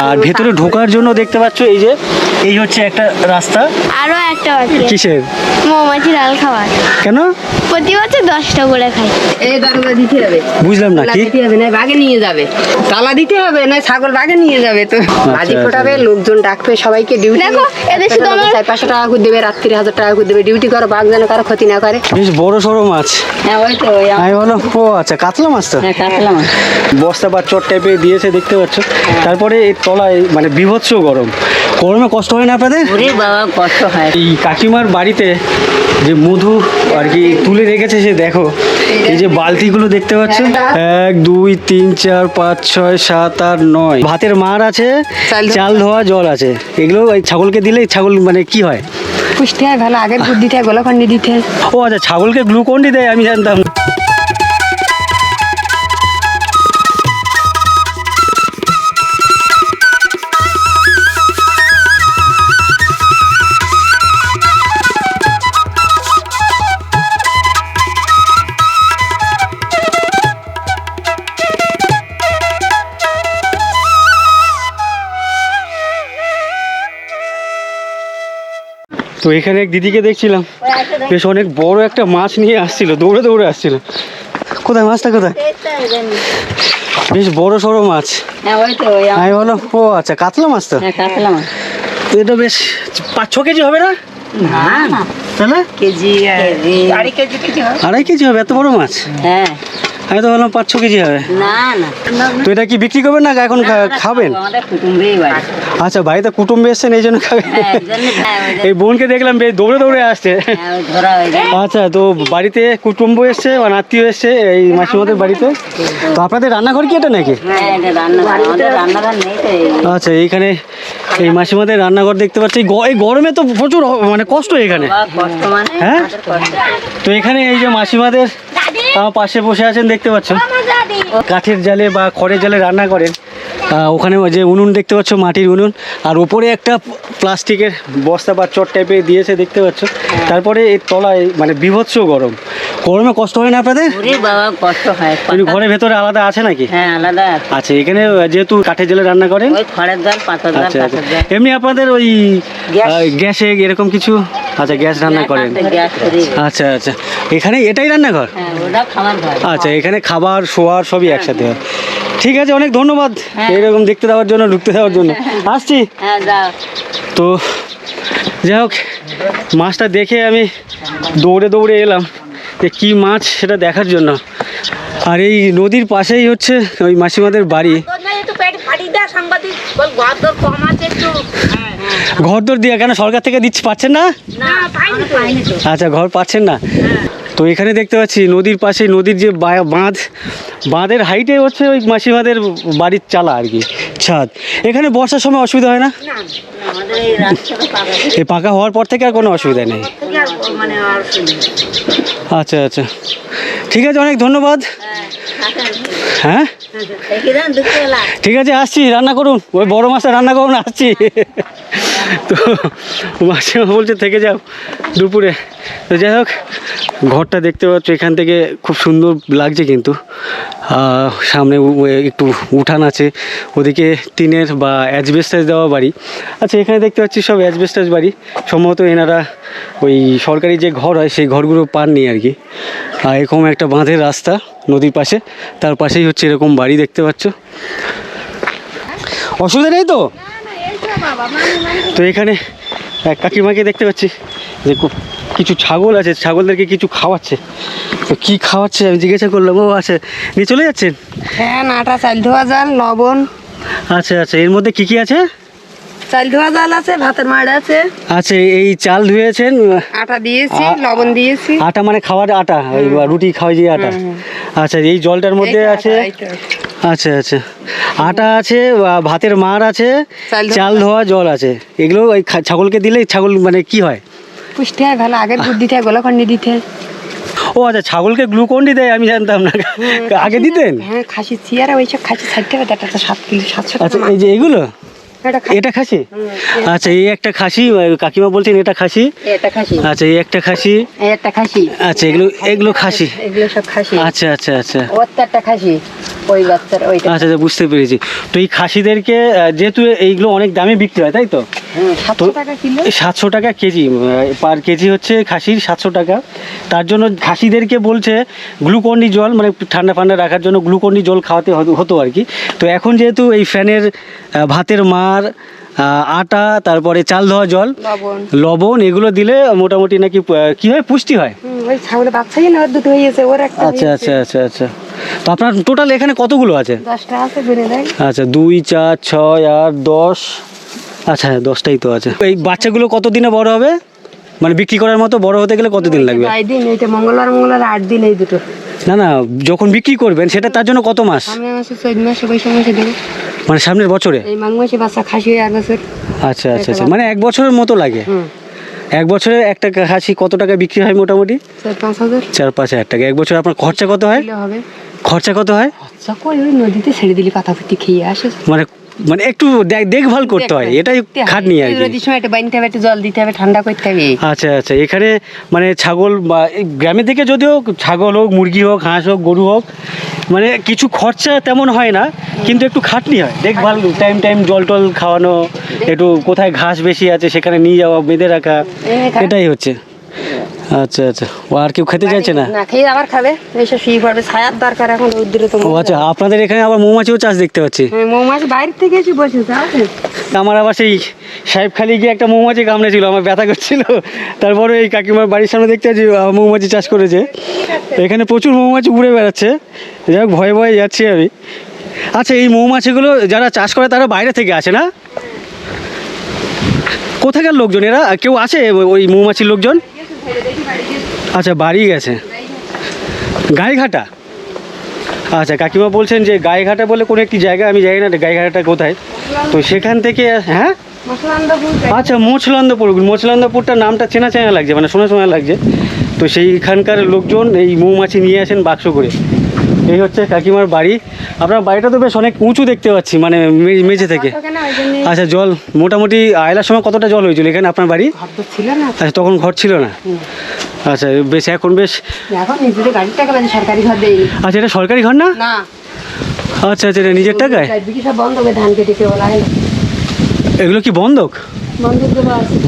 আর ভেতরে ঢোকার জন্য দেখতে পাচ্ছ এই যে এই হচ্ছে একটা রাস্তা। আরও একটা আছে। কিসের? মৌমাছি লাল খাবার। কেন? প্রতি বছর দশটা করে খাই এই দারোগা দিতে হবে। বুঝলাম না কি? দিতে হবে না বাগে নিয়ে যাবে। তালা দিতে হবে না ছাগল বাগে নিয়ে যাবে তো। বাজি আচ্ছা। ফোটাবে লোকজন ডাকবে সবাইকে ডিউটি দেখো, এদের শুধু আমার- চার পাঁচশো টাকা করে দেবে রাত্রি হাজার টাকা করে দেবে। ডিউটি করো বাঘ যেন কারও ক্ষতি না করে। বেশ বড় সড়ো মাছ। হ্যাঁ ওই তো ওই আমি বলো ও আচ্ছা কাতলা মাছ তো? হ্যাঁ কাতলা মাছ। বস্তা বা চট টাইপে দিয়েছে দেখতে পাচ্ছ। তারপরে এই তলায় মানে বিভৎস গরম। গরমে কষ্ট হয় না আপনাদের? বাবা কষ্ট হয়। এই কাকিমার বাড়িতে যে মধু আর কি তুলে রেখেছে সে দেখো এই যে বালতিগুলো দেখতে পাচ্ছ? এক দুই তিন চার পাঁচ ছয় সাত আট নয়। ভাতের মার আছে চাল ধোয়া। জল আছে। এগুলো এই ছাগলকে দিলে ছাগল মানে কি হয়? পুষতে হয় ভালো। আগের দুধ দিতে হয় গোলাখন্ডি দিতে ও আচ্ছা ছাগলকে গ্লুকন ডি দেয় আমি জানতাম তো এখানে এক দিদিকে দেখছিলাম। বেশ অনেক বড় একটা মাছ নিয়ে আসছিল দৌড়ে দৌড়ে আসছিল। কোথায় মাছটা কোথায়? বেশ বড় সড়ো মাছ। হ্যাঁ ওই তো ওই আমি। বলো ও আচ্ছা কাতলা মাছ তো? হ্যাঁ কাটলাম তো এটা বেশ পাঁচ ছ কেজি হবে না? তাহলে? কেজি আড়াই কেজি কেজি হয় আড়াই কেজি হবে এত বড় মাছ? হ্যাঁ। আমি তো ভাবলাম পাঁচ ছ কেজি হবে। না না। তো এটা কি বিক্রি করবেন না এখন খাবেন? আচ্ছা বাড়িতে কুটুম্ব এসছেন এই জন্য খাবেন? হ্যাঁ এই হ্যাঁ এই বোনকে দেখলাম বেশ দৌড়ে দৌড়ে আসছে। হ্যাঁ আচ্ছা তো বাড়িতে কুটুম্ব এসছে মানে আত্মীয় এসছে এই মাসিমাদের বাড়িতে। তো আপনাদের রান্নাঘর কি এটা নাকি? হ্যাঁ এটা রান্না আমাদের রান্নাঘর নেই তো এই। আচ্ছা এইখানে এই মাসিমাদের রান্নাঘর দেখতে পাচ্ছি। এই গ- এই গরমে তো প্রচুর মানে কষ্ট এখানে। মানে হ্যাঁ? তো এখানে এই যে মাসিমাদের আমার পাশে বসে আছেন দেখতে পাচ্ছ কাঠের জালে বা খড়ের জালে রান্না করেন। ওখানে ওই যে উনুন দেখতে পাচ্ছ মাটির উনুন। আর ওপরে একটা প্লাস্টিকের বস্তা বা চট টাইপের দিয়েছে দেখতে পাচ্ছ। তারপরে এর তলায় মানে বিভৎস গরম। গরমে কষ্ট হয় না আপনাদের? ওরে বাবা কষ্ট হয়। ঘরের ভেতরে আলাদা আছে নাকি? হ্যাঁ আলাদা। আচ্ছা এখানে যেহেতু কাঠের জালে রান্না করেন। খড়ের পাতার জাল আচ্ছা আচ্ছা। এমনি আপনাদের ওই গ্যাসে। এরকম কিছু? আচ্ছা গ্যাস রান্না করেন। আচ্ছা আচ্ছা। এখানে এটাই রান্নাঘর? হ্যাঁ আচ্ছা এখানে খাবার শোয়ার সবই একসাথে হয়। ঠিক আছে অনেক ধন্যবাদ হ্যাঁ। এরকম দেখতে দেওয়ার জন্য ঢুকতে দেওয়ার জন্য। আসছি। হ্যাঁ তো যাই হোক মাছটা দেখে আমি দৌড়ে দৌড়ে এলাম যে কী মাছ সেটা দেখার জন্য। আর এই নদীর পাশেই হচ্ছে ওই মাসিমাদের বাড়ি। ঘর দর দিয়ে কেন সরকার থেকে দিচ্ছে পাচ্ছেন না? আচ্ছা ঘর পাচ্ছেন না? তো এখানে দেখতে পাচ্ছি নদীর পাশে নদীর যে বাঁধ বাঁধের হাইটে হচ্ছে ওই মাসিমাদের বাড়ির চালা আর কি ছাদ। এখানে বর্ষার সময় অসুবিধা হয় না? এই পাকা। হওয়ার পর থেকে আর কোনো অসুবিধা নেই? মানে আচ্ছা আচ্ছা। ঠিক আছে, অনেক ধন্যবাদ। হ্যাঁ? ঠিক আছে, আসছি, রান্না করুন। ওই বড় মাছটা রান্না করুন, আসছি। তো, মাসিমা বলছে থেকে যাও দুপুরে। তো যাই হোক, ঘরটা দেখতে পাচ্ছ, এখান থেকে খুব সুন্দর লাগছে কিন্তু। সামনে একটু উঠান আছে। ওদিকে টিনের বা অ্যাজবেস্টাস দেওয়া বাড়ি। আচ্ছা এখানে দেখতে পাচ্ছি সব অ্যাজবেস্টাস বাড়ি। সম্ভবত এনারা ওই সরকারি যে ঘর হয় সেই ঘরগুলো পাননি আর কি। আর এরকম একটা বাঁধের রাস্তা নদীর পাশে। তার পাশেই হচ্ছে এরকম বাড়ি দেখতে পাচ্ছ। অসুবিধা নেই তো? তো এখানে এক কাকিমাকে দেখতে পাচ্ছি যে কিছু ছাগল আছে ছাগলদেরকে কিছু খাওয়াচ্ছে। তো কি খাওয়াচ্ছে আমি জিজ্ঞাসা করলাম ও আছে নিয়ে চলে যাচ্ছেন? হ্যাঁ আটা চাল ধোয়া যান লবণ। আচ্ছা আচ্ছা এর মধ্যে কি কি আছে? চাল ধোয়া জাল আছে ভাতের মাড় আছে। আচ্ছা এই চাল ধুয়েছেন আটা দিয়েছি লবণ দিয়েছি। আটা মানে খাওয়ার আটা ওই রুটি খাওয়াই যে আটা। আচ্ছা এই জলটার মধ্যে আছে। আচ্ছা আচ্ছা। আটা আছে ভাতের মার আছে চাল ধোয়া- জল আছে। এগুলো ওই ছাগলকে দিলে ছাগল মানে কি হয়? পুষতে হয় ভালো আগের দুধ দিতে হয় গোলাখন্ডি দিতে ও আচ্ছা ছাগলকে গ্লুকন ডি দেয় আমি জানতাম না। আগে দিতেন? হ্যাঁ খাসি চিয়ারা ওইসব খাসি ছাড়তে হবে তার একটা সাত কিলো সাতশো আচ্ছা এই যে এগুলো? এটা খাসি। আচ্ছা এই একটা খাসি কাকিমা বলছেন এটা খাসি? এটা খাসি। আচ্ছা এই একটা খাসি? এই একটা খাসি। আচ্ছা এগুলো এগুলো খাসি। এগুলো সব খাসি। আচ্ছা আচ্ছা আচ্ছা। একটা খাসি। ওই বাচ্চার ওইটা। আচ্ছা আচ্ছা বুঝতে পেরেছি। তো এই খাসিদেরকে যেহেতু এইগুলো অনেক দামে বিক্রি হয় তাই তো? সাতশো টাকা কেজি পার কেজি হচ্ছে খাসির সাতশো টাকা। তার জন্য খাসিদেরকে বলছে গ্লুকন্ডি জল মানে ঠান্ডা ফান্ডা রাখার জন্য গ্লুকন্ডি জল খাওয়াতে হতো- আর কি। তো এখন যেহেতু এই ফ্যানের ভাতের মার আহ, আটা তারপরে চাল ধোয়া জল লবণ। এগুলো দিলে মোটামুটি নাকি কি হয় পুষ্টি হয়? আচ্ছা আচ্ছা আচ্ছা আচ্ছা। তো আপনার টোটাল এখানে কতগুলো আছে? আচ্ছা দুই চার ছয় আট দশ। আচ্ছা হ্যাঁ দশটাই তো আছে। এই বাচ্চাগুলো কত দিনে বড় হবে? মানে বিক্রি করার মতো বড় হতে গেলে কতদিন লাগবে? দিন এইটা মঙ্গলবার মঙ্গলবার আট দিন এই দুটো। না না যখন বিক্রি করবেন সেটা তার জন্য কত মাস? মাসে মাসে বৈশাখ মাসে দেবো। মানে সামনের বছরে? এই মাঘ মাসে বাচ্চা খাসি হয়ে আর বছর। আচ্ছা আচ্ছা আচ্ছা। মানে এক বছরের মতো লাগে। এক বছরে একটা খাসি কত টাকা বিক্রি হয় মোটামুটি? চার পাঁচ হাজার। টাকা। এক বছর আপনার খরচা কত হয়? হবে। খরচা কত হয়? নদীতে ছেড়ে দিলি পাতা খেয়ে আসে। মানে মানে একটু দেখ- দেখভাল করতে হয় এটাই খাটনি আর কি। সময় একটু বানতে হবে একটু জল দিতে হবে ঠান্ডা করতে হবে। আচ্ছা আচ্ছা এখানে মানে ছাগল বা গ্রামের দিকে যদিও ছাগল হোক মুরগি হোক হাঁস হোক গরু হোক মানে কিছু খরচা তেমন হয় না কিন্তু একটু খাটনি হয়। দেখভাল টাইম টাইম জল টল খাওয়ানো একটু কোথায় ঘাস বেশি আছে সেখানে নিয়ে যাওয়া বেঁধে রাখা এটাই হচ্ছে। আচ্ছা আচ্ছা। ও আর কেউ খেতে চাইছে না? না খেয়ে আবার খাবে। এসে শুয়ে পড়বে ছায়ার দরকার এখন রোদ্দুরে তো ও আচ্ছা আপনাদের এখানে আবার মৌমাছিও চাষ দেখতে পাচ্ছি। হ্যাঁ, মৌমাছি বাইরে থেকে এসে আছে আমার আবার সেই সাহেবখালি গিয়ে একটা মৌমাছি কামড়েছিল আমার ব্যথা করছিল। তারপরে এই কাকিমার বাড়ির সামনে দেখতে পাচ্ছি মৌমাছি চাষ করেছে। এখানে প্রচুর মৌমাছি ঘুরে বেড়াচ্ছে। যাই হোক ভয়ে ভয়ে যাচ্ছি আমি। আচ্ছা এই মৌমাছিগুলো যারা চাষ করে তারা বাইরে থেকে আসে না? কোথাকার লোকজন এরা? কেউ আছে ওই- ওই মৌমাছির লোকজন? আচ্ছা বাড়ি গেছে। গায়েঘাটা আচ্ছা কাকিমা বলছেন যে গায়েঘাটা বলে কোনো একটি জায়গা, আমি জানি না গায়েঘাটাটা কোথায়। তো সেখান থেকে হ্যাঁ? আচ্ছা মোছলন্দপুর, মোছলন্দপুরটা নামটা চেনা চেনা লাগছে মানে শোনা শোনা লাগছে। তো সেইখানকার লোকজন এই মৌমাছি নিয়ে আসেন বাক্স করে। এই হচ্ছে কাকিমার বাড়ি। আপনার বাড়িটা তো বেশ অনেক উঁচু দেখতে পাচ্ছি মানে মেঝে থেকে। আচ্ছা জল মোটামুটি আয়লার সময় কতটা জল হয়েছিল এখানে আপনার বাড়ি? ছিল না। আচ্ছা তখন ঘর ছিল না? আচ্ছা বেশ এখন বেশ। আচ্ছা এটা সরকারি ঘর না? আচ্ছা আচ্ছা এটা নিজের টাকায়? এগুলো কি বন্ধক?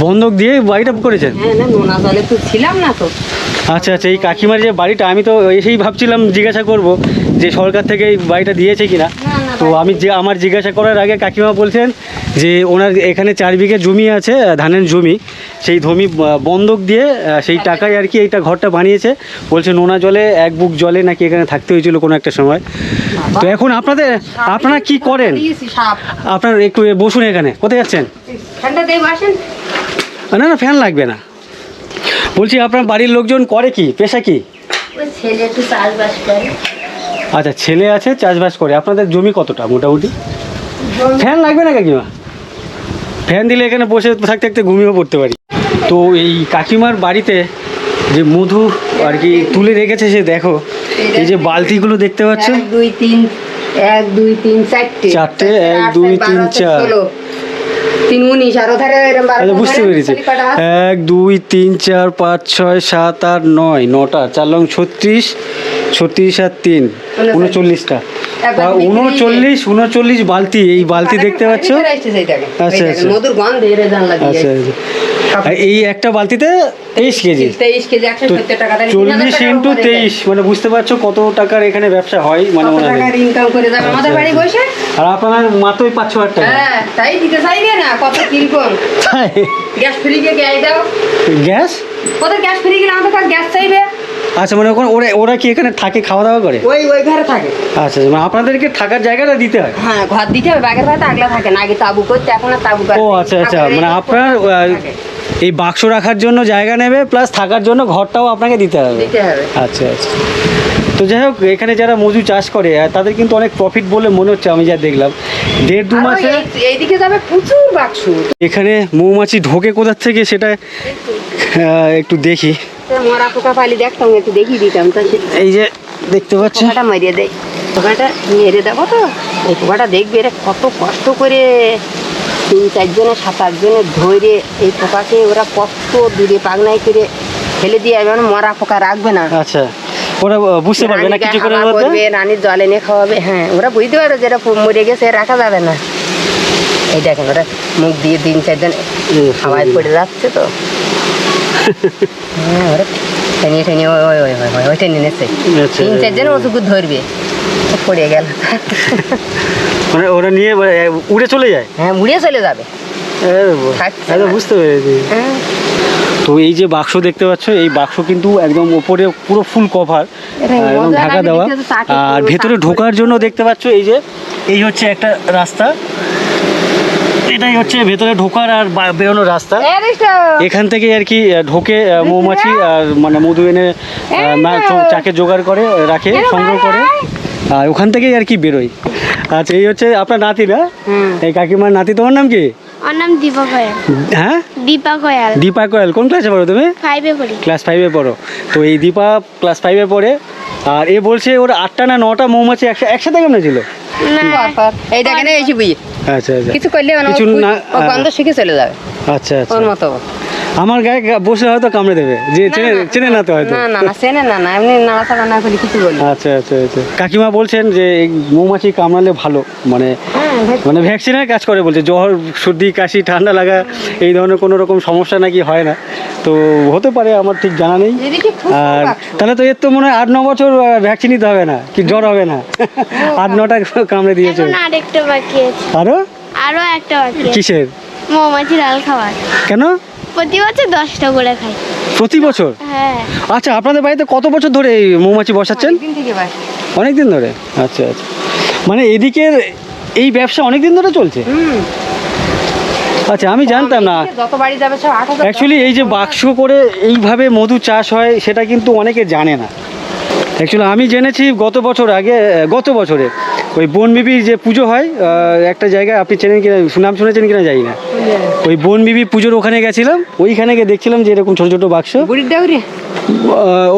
বন্ধক দিয়ে বাড়িটা করেছেন? হ্যাঁ ছিলাম না তো। আচ্ছা আচ্ছা এই কাকিমার যে বাড়িটা আমি তো এসেই ভাবছিলাম জিজ্ঞাসা করব যে সরকার থেকে এই বাড়িটা দিয়েছে কিনা। তো আমি যে আমার জিজ্ঞাসা করার আগে কাকিমা বলছেন যে ওনার এখানে চার বিঘে জমি আছে ধানের জমি। সেই জমি বন্ধক দিয়ে সেই টাকায় আর কি এইটা ঘরটা বানিয়েছে। বলছে নোনা জলে এক বুক জলে নাকি এখানে থাকতে হয়েছিল কোনো একটা সময়। তো এখন আপনাদের আপনারা কি করেন? আপনার একটু বসুন এখানে। কোথায় যাচ্ছেন? না না ফ্যান লাগবে না। বলছি আপনার বাড়ির লোকজন করে কি? পেশা কি? ছেলে একটু চাষবাস করে। আচ্ছা ছেলে আছে চাষবাস করে। আপনাদের জমি কতটা মোটামুটি? ফ্যান লাগবে না কাকিমা? ফ্যান দিলে এখানে বসে থাকতে থাকতে ঘুমিয়েও পড়তে পারি। তো এই কাকিমার বাড়িতে যে মধু আর কি তুলে রেখেছে সে দেখো এই যে বালতিগুলো দেখতে পাচ্ছ দুই তিন এক দুই তিন চারটে। চারটে, এক, দুই, তিন, চার। বুঝতে পেরেছি? এক দুই তিন চার পাঁচ ছয় সাত আট নয় নটা চার লং ছত্রিশ ছত্রিশ আর তিন উনচল্লিশটা তা উনচল্লিশ উনচল্লিশ বালতি এই বালতি দেখতে পাচ্ছ। আচ্ছা, আচ্ছা। আচ্ছা আচ্ছা এই একটা বালতিতে তেইশ কেজি। তেইশ চল্লিশ ইন্টু তেইশ মানে বুঝতে পারছ কত টাকার এখানে ব্যবসা হয় মানে মনে হয় ইনকাম করে যাবে? আমাদের বাড়ি বসে? আর আপনার মাত্রই পাঁচ ছ হাজার টাকা। হ্যাঁ তাই দিতে চাইবে না কত কীরকম? তাই? গ্যাস ফ্রি কে গ্যাস দাও। গ্যাস? কত গ্যাস ফ্রি গেলে আমাদের গ্যাস চাইবে। আচ্ছা মানে ওখানে ওরা ওরা কি এখানে থাকে খাওয়া দাওয়া করে? ওই ওই ঘরে থাকে। আচ্ছা মানে আপনাদেরকে থাকার জায়গাটা দিতে হয়? হ্যাঁ ঘর দিতে হবে বাগের ভাত আগলা থাকে না আগে তাবু করতে এখন আর তাবু করে ও আচ্ছা আচ্ছা মানে আপনার এই বাক্স রাখার জন্য জায়গা নেবে প্লাস থাকার জন্য ঘরটাও আপনাকে দিতে হবে। আচ্ছা আচ্ছা। তো যাই হোক এখানে যারা মজু চাষ করে তাদের কিন্তু অনেক প্রফিট বলে মনে হচ্ছে আমি যা দেখলাম। দেড় দু মাসে এইদিকে যাবে প্রচুর বাক্স। এখানে মৌমাছি ঢোকে কোথার থেকে সেটা একটু দেখি। মরা পোকা পালি দেখতাম একটু দেখিয়ে দিতাম। তা এই যে দেখতে পাচ্ছ পোকাটা মেরে দেয় পোকাটা মেরে দেবো তো। এই পোকাটা দেখবে রে কত কষ্ট করে তিন চারজনে সাত আটজনে ধরে এই পোকাকে ওরা কত দূরে পাগনাই করে ফেলে দিয়ে মানে মরা পোকা রাখবে না। আচ্ছা ওরা বুঝতে পারবে না কিছু করে করবে রানীর জল এনে খাওয়াবে হ্যাঁ ওরা বুঝতে পারবে যেটা প- মরে গেছে রাখা যাবে না। এই দেখেন ওরা মুখ দিয়ে দিন চার দিন হাওয়ায় পড়ে যাচ্ছে তো। হ্যাঁ টেনে টেনে ওই ওই ওই ওই ওই টেনে আচ্ছা। তিন চার দিন ওটুকু ধরবে পড়ে গেল মানে ওরা নিয়ে উড়ে চলে যায়? হ্যাঁ মুড়িয়ে চলে যাবে। বুঝতে পেরেছি। তো এই যে বাক্স দেখতে পাচ্ছ এই বাক্স কিন্তু একদম উপরে পুরো ফুল কভার এবং ঢাকা দেওয়া। আর ভেতরে ঢোকার জন্য দেখতে পাচ্ছ এই যে এই হচ্ছে একটা রাস্তা। এটাই হচ্ছে ভেতরে ঢোকার আর বা- বেরোনোর রাস্তা। এখান থেকে আর কি ঢোকে মৌমাছি আর মানে মধু এনে চাকে জোগাড় করে রাখে সংগ্রহ করে। আর ওখান থেকেই আর কি বেরোয় আচ্ছা এই হচ্ছে আপনার নাতি না? এই কাকিমার নাতি তোমার নাম কি? নাম দীপা হ্যাঁ? দীপা কোন ক্লাসে পড়ো তুমি? ফাইভে পড়ি। ক্লাস ফাইভে পড়ো। তো এই দীপা ক্লাস ফাইভে পড়ে। আর এ বলছে ওর আটটা না নটা মৌমাছি একসা- একসাথে কেমন ছিল? না। তারপর এই এসে বুঝি। আচ্ছা আচ্ছা। কিছু করলে মানে গন্ধ শিখে চলে যাবে। আচ্ছা আচ্ছা। ওর মতো আমার গায়ে বসে হয়তো কামড়ে দেবে। যে চেনে না, চেনে না। তো হয়তো। না না না চেনে না না এমনি নাড়াচাড়া না করে কিছু বলি। আচ্ছা আচ্ছা আচ্ছা। কাকিমা বলছেন যে এই মৌমাছি কামড়ালে ভালো মানে হ্যাঁ মানে ভ্যাকসিনের কাজ করে বলছে জ্বর সর্দি কাশি ঠান্ডা লাগা এই ধরনের কোনো রকম সমস্যা নাকি হয় না। তো হতে পারে আমার ঠিক জানা নেই। আর তাহলে তো এর তো মনে হয় আট ন বছর ভ্যাকসিন নিতে হবে না কি জ্বর হবে না। আট নটা কামড়ে দিয়েছে। এখন আরেকটা আরও? আরও একটা বাকি কিসের? মৌমাছি ডাল খাবার কেন? প্রতি বছর দশটা করে খাই। প্রতি বছর? হ্যাঁ। আচ্ছা আপনাদের বাড়িতে কত বছর ধরে এই মৌমাছি বসাচ্ছেন? অনেক দিন ধরে? আচ্ছা আচ্ছা। মানে এদিকের এই ব্যবসা অনেক দিন ধরে চলছে? আচ্ছা আমি জানতাম না। অ্যাকচুয়ালি এই যে বাক্স করে এইভাবে মধু চাষ হয় সেটা কিন্তু অনেকে জানে না। অ্যাকচুয়ালি আমি জেনেছি গত বছর আগে গত বছরে ওই বনবিবির যে পুজো হয় একটা জায়গায় আপনি চেনেন কিনা সুনাম শুনেছেন কিনা জানি না। ওই বনবিবি পুজোর ওখানে গেছিলাম ওইখানে গিয়ে দেখছিলাম যে এরকম ছোট ছোট বাক্স।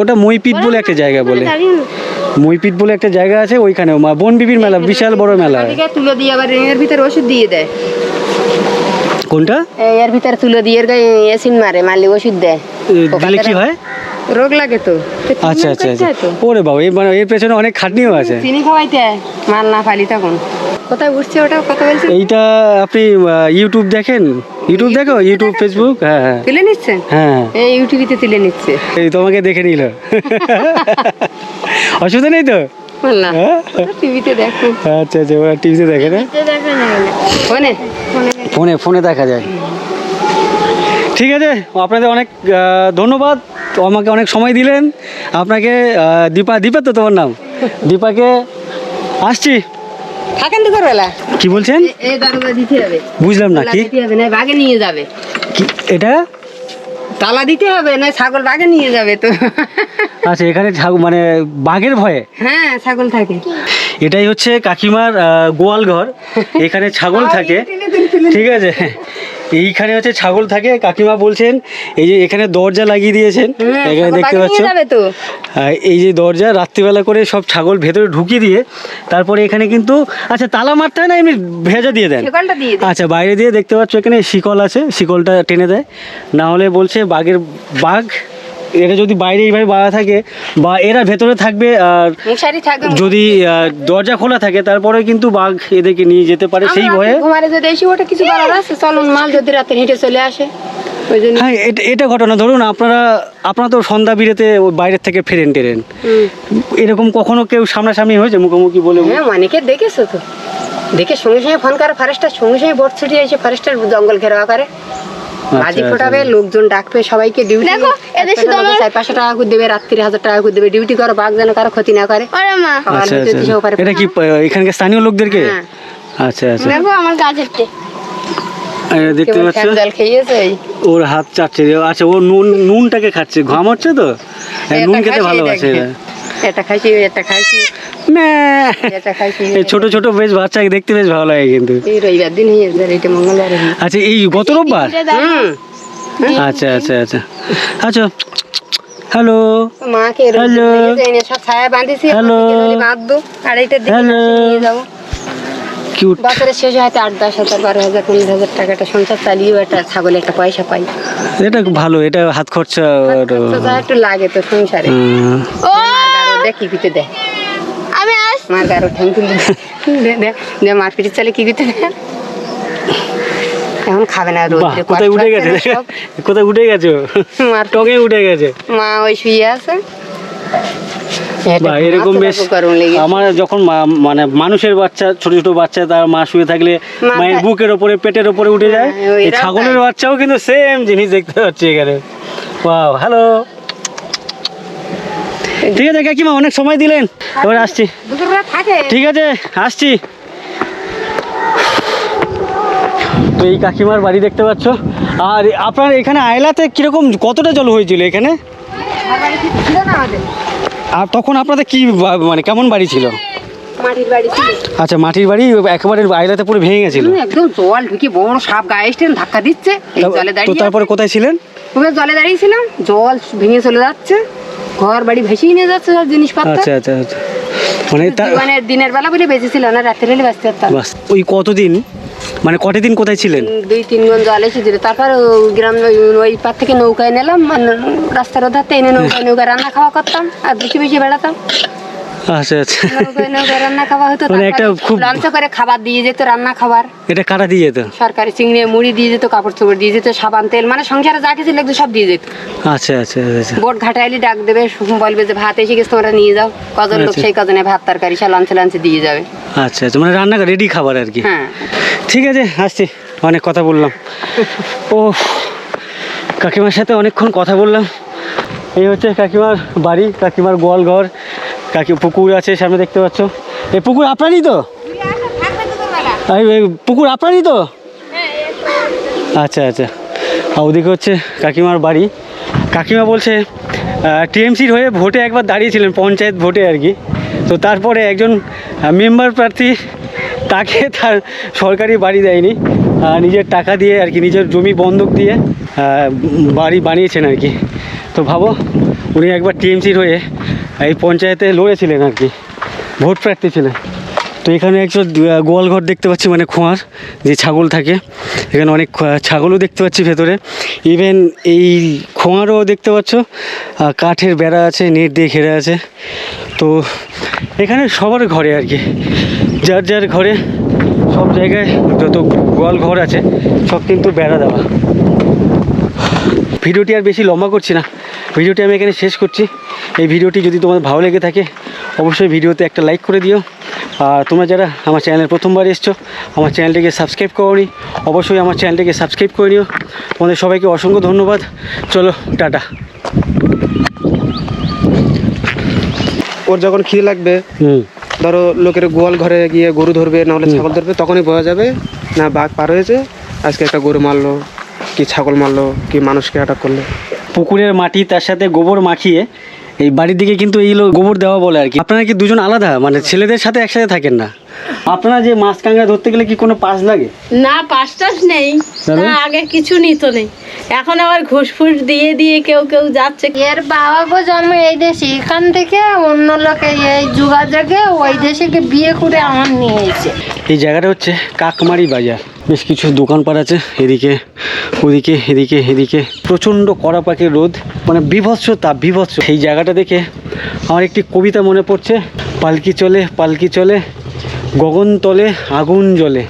ওটা মইপিট বলে একটা জায়গা বলে। মইপিট বলে একটা জায়গা আছে ওইখানে মা বনবিবির মেলা বিশাল বড় মেলা। তুলে দিয়ে আবার এর ভিতরে ওষুধ দিয়ে দেয়। কোনটা? এর ভিতরে তুলে দিয়ে এর গায়ে এসিন মারে মারলে ওষুধ দেয়। দিলে কি হয়? রোগ লাগে তো। আচ্ছা আচ্ছা আচ্ছা। ওরে বাবা এই মানে এর পেছনে অনেক খাটনিও আছে। চিনি খাওয়াইতে মাল না পালি তখন। কোথায় উঠছে ওটা? কথা বলছে এইটা আপনি ইউটিউব দেখেন? ইউটিউব দেখো? ইউটিউব ফেসবুক হ্যাঁ হ্যাঁ। তুলে নিচ্ছেন হ্যাঁ। এই ইউটিউবিতে তুলে নিচ্ছে। এই তোমাকে দেখে নিল। অসুবিধা নেই তো? হ্যাঁ? টিভিতে দেখো। আচ্ছা আচ্ছা ওরা টিভিতে দেখে না? ফোনে? ফোনে ফোনে দেখা যায়। ঠিক আছে আপনাদের অনেক ধন্যবাদ। আমাকে অনেক সময় দিলেন। আপনাকে দীপা দীপা তো তোমার নাম? দীপাকে আসছি। থাকেন দুপুর বেলা কি বলছেন? এই দারোগা দিতে হবে। বুঝলাম না কি? দিতে হবে না বাগে নিয়ে যাবে। কি এটা? তালা দিতে হবে না ছাগল বাগে নিয়ে যাবে তো। আচ্ছা এখানে ছাগল মানে বাঘের ভয়ে? হ্যাঁ ছাগল থাকে। এটাই হচ্ছে কাকিমার গোয়াল ঘর। এখানে ছাগল থাকে। ঠিক আছে। এইখানে হচ্ছে ছাগল থাকে কাকিমা বলছেন এই যে এখানে দরজা লাগিয়ে দিয়েছেন হ্যাঁ, এখানে দেখতে পাচ্ছ। আর এই যে দরজা রাত্রিবেলা করে সব ছাগল ভেতরে ঢুকিয়ে দিয়ে তারপরে এখানে কিন্তু আচ্ছা তালা মারতে হয় না এমনি ভেজা দিয়ে দেন? আচ্ছা বাইরে দিয়ে দেখতে পাচ্ছ এখানে শিকল আছে শিকলটা টেনে দেয় না হলে বলছে বাঘের বাঘ এটা যদি বাইরে এইভাবে বাঁধা থাকে বা এরা ভেতরে থাকবে আর মশারি থাকবে যদি দরজা খোলা থাকে তারপরে কিন্তু বাঘ এদেরকে নিয়ে যেতে পারে সেই ভয়ে। ঘুমারে যদি এসে ওটা কিছু বলার আছে? চলুন মাল যদি রাতে হেঁটে চলে আসে। হ্যাঁ এটা এটা ঘটনা। ধরুন আপনারা আপনারা তো সন্ধ্যা বিরেতে বাইরের থেকে ফেরেন টেরেন। এরকম কখনো কেউ সামনাসামনি হয়েছে? মুখোমুখি বলে হ্যাঁ অনেকে দেখেছ তো। দেখে সঙ্গে সঙ্গে ফোন করে ফরেস্টার সঙ্গে সঙ্গে ভোট ছুটিয়ে এসে ফরেস্টার জঙ্গল ঘেরাও করে। বাজি আচ্ছা, ফোটাবে লোকজন ডাকবে সবাইকে ডিউটি দেখো, এদের শুধু আমার- চার পাঁচশো টাকা করে দেবে রাত্রি হাজার টাকা করে দেবে ডিউটি করো বাঘ যেন কারও ক্ষতি না করে। ওরে মা। আচ্ছা আচ্ছা। এটা কি এখানকার স্থানীয় লোকদেরকে? হ্যাঁ। আচ্ছা আচ্ছা। দেখো আমার গাছের টে। এই দেখতে পাচ্ছ? জল খেয়েছে? ওর হাত চাটছে আচ্ছা ও নুন নুনটাকে খাচ্ছে ঘাম হচ্ছে তো? নুন খেতে ভালোবাসে এটা খাইছি এটা খাইছি। এটা খাইছি এই ছোট ছোট বেশ বাচ্চাকে দেখতে বেশ ভালো লাগে কিন্তু। এই রবিবার দিন এটা মঙ্গলবার আচ্ছা এই গত রোববার? আচ্ছা আচ্ছা আচ্ছা। আচ্ছা হ্যালো। মাকে. এনে সব ছায়া বাঁধিছি. বাঁধবো নিয়ে যাব। কিউট। বছরের শেষে হয়তো আট দশ হাজার বারো হাজার পনেরো হাজার টাকাটা সংসার চালিয়েও একটা ছাগলে একটা পয়সা পাই। এটা ভালো এটা হাত খরচা একটু লাগে তো সংসারে। দেখ কি করতে আমি আস মার গারো ঠ্যাং দে। দে দে মার পিঠে চালে কি করতে দেখ এখন খাবে না রোদ কোথায় উঠে গেছে? কোথায় উঠে গেছো? মার টঙে উঠে গেছে? মা ওই শুয়ে আছে। এরকম বেশ খুব গরম আমার যখন মানে মানুষের বাচ্চা ছোট ছোট বাচ্চা তার মা শুয়ে থাকলে মায়ের বুকের ওপরে পেটের ওপরে উঠে যায়। ছাগলের বাচ্চাও কিন্তু সেম জিনিস দেখতে পাচ্ছি এখানে। ওয়াও হ্যালো ঠিক আছে কাকিমা অনেক সময় দিলেন। এবার আসছি। ঠিক আছে আসছি। তো এই কাকিমার বাড়ি দেখতে পাচ্ছ। আর আপনার এখানে আয়লাতে কীরকম কতটা জল হয়েছিল এখানে? আর তখন আপনাদের কি মানে কেমন বাড়ি ছিল? মাটির বাড়ি ছিল। আচ্ছা মাটির বাড়ি একেবারে আয়লাতে পুরো ভেঙে গেছিল। একদম জল ঢুকে বড় সাপ গায়ে এসে ধাক্কা দিচ্ছে। জলে দাঁড়িয়ে তারপরে কোথায় ছিলেন? জলে দাঁড়িয়েছিলাম। জল ভেঙে চলে যাচ্ছে। ঘর বাড়ি ভেসেই নিয়ে যাচ্ছে সব জিনিসপত্র। আচ্ছা আচ্ছা আচ্ছা। মানে মানে দিনের বেলা বলে বেঁচেছিল না রাত্রে বেলে বাঁচতে পারতাম বাস ওই কতদিন? মানে কটা দিন কোথায় ছিলেন? দুই তিন গুণ জল ছিল তারপর গ্রাম ওই- ওই পার থেকে নৌকায় নিলাম মানে রাস্তার ধারে এনে নৌকায় নৌকা রান্না খাওয়া করতাম আর বেশি বেশি বেড়াতাম। আচ্ছা আচ্ছা। রান্না খাওয়া হতো মানে একটা খুব- লঞ্চ করে খাবার দিয়ে যেত রান্না খাবার। এটা কারা দিয়ে যেত? সরকারি চিংড়ি মুড়ি দিয়ে যেত কাপড় চোপড় দিয়ে যেত সাবান তেল মানে সংসারে যা কিছু লাগতো সব দিয়ে যেত। আচ্ছা আচ্ছা আচ্ছা। বোট ডাক দেবে বলবে যে ভাত এসে গেছে তোমরা নিয়ে যাও। কজন লোক আচ্ছা। সেই কজনে ভাত তরকারি সব লাঞ্চে লাঞ্চে দিয়ে যাবে। আচ্ছা আচ্ছা মানে রান্না রেডি খাবার আর কি। হ্যাঁ। ঠিক আছে আসছি। অনেক কথা বললাম। ও কাকিমার সাথে অনেকক্ষণ কথা বললাম। এই হচ্ছে কাকিমার বাড়ি কাকিমার গোয়াল ঘর। কাকি, পুকুর আছে, সামনে দেখতে পাচ্ছ। এই পুকুর আপনারই তো? পুকুর আপনারই তো? আচ্ছা আচ্ছা। আর ওদিকে হচ্ছে কাকিমার বাড়ি। কাকিমা বলছে টিএমসির হয়ে ভোটে একবার দাঁড়িয়েছিলেন, পঞ্চায়েত ভোটে আর কি। তো তারপরে একজন মেম্বার প্রার্থী তাকে তার সরকারি বাড়ি দেয়নি নিজের টাকা দিয়ে আর কি, নিজের জমি বন্ধক দিয়ে বাড়ি বানিয়েছেন আর কি। তো ভাবো, উনি একবার টিএমসির হয়ে এই পঞ্চায়েতে লড়েছিলেন আর কি। ভোট প্রার্থী ছিলেন। তো এখানে একজন গোয়াল ঘর দেখতে পাচ্ছি মানে খোঁয়ার, যে ছাগল থাকে। এখানে অনেক ছাগলও দেখতে পাচ্ছি ভেতরে। ইভেন এই খোঁয়ারও দেখতে পাচ্ছ কাঠের বেড়া আছে, নেট দিয়ে ঘেরা আছে। তো এখানে সবার ঘরে আর কি। যার যার ঘরে সব জায়গায় যত গোয়াল ঘর আছে, সব কিন্তু বেড়া দেওয়া। ভিডিওটি আর বেশি লম্বা করছি না। ভিডিওটি আমি এখানে শেষ করছি। এই ভিডিওটি যদি তোমাদের ভালো লেগে থাকে অবশ্যই ভিডিওতে একটা লাইক করে দিও। আর তোমরা যারা আমার চ্যানেলে প্রথমবার এসছো আমার চ্যানেলটিকে সাবস্ক্রাইব করোনি অবশ্যই আমার চ্যানেলটিকে সাবস্ক্রাইব করে নিও। তোমাদের সবাইকে অসংখ্য ধন্যবাদ। চলো টাটা। ওর যখন খিদে লাগবে ধরো লোকের গোয়াল ঘরে গিয়ে গরু ধরবে না হলে ছাগল ধরবে তখনই বোঝা যাবে না বাঘ পার হয়েছে আজকে একটা গরু মারলো কি ছাগল মারলো কি মানুষকে অ্যাটাক করল। পুকুরের মাটি, তার সাথে গোবর মাখিয়ে এই বাড়ির দিকে কিন্তু এইগুলো গোবর দেওয়া বলে আর কি। আপনারা কি দুজন আলাদা? মানে ছেলেদের সাথে একসাথে থাকেন না? আপনারা যে মাছ কাঁকড়া ধরতে গেলে কি কোনো পাস লাগে? না পাস টাস নেই? তা আগে কিছু নিত নেই। এখন আবার ঘুষ ফুস দিয়ে দিয়ে কেউ কেউ যাচ্ছে। এর বাবা গো জন্ম এই দেশে এখান থেকে অন্য লোকে এই যোগাযোগে ওই দেশে গিয়ে বিয়ে করে আমার নিয়ে এসে এই জায়গাটা হচ্ছে কাকমারি বাজার। বেশ কিছু দোকানপাট আছে এদিকে ওদিকে এদিকে এদিকে। প্রচণ্ড কড়া পাখির রোদ মানে বিভৎস তাপ বিভৎস। এই জায়গাটা দেখে আমার একটি কবিতা মনে পড়ছে পালকি চলে পালকি চলে। গগন তলে আগুন জ্বলে।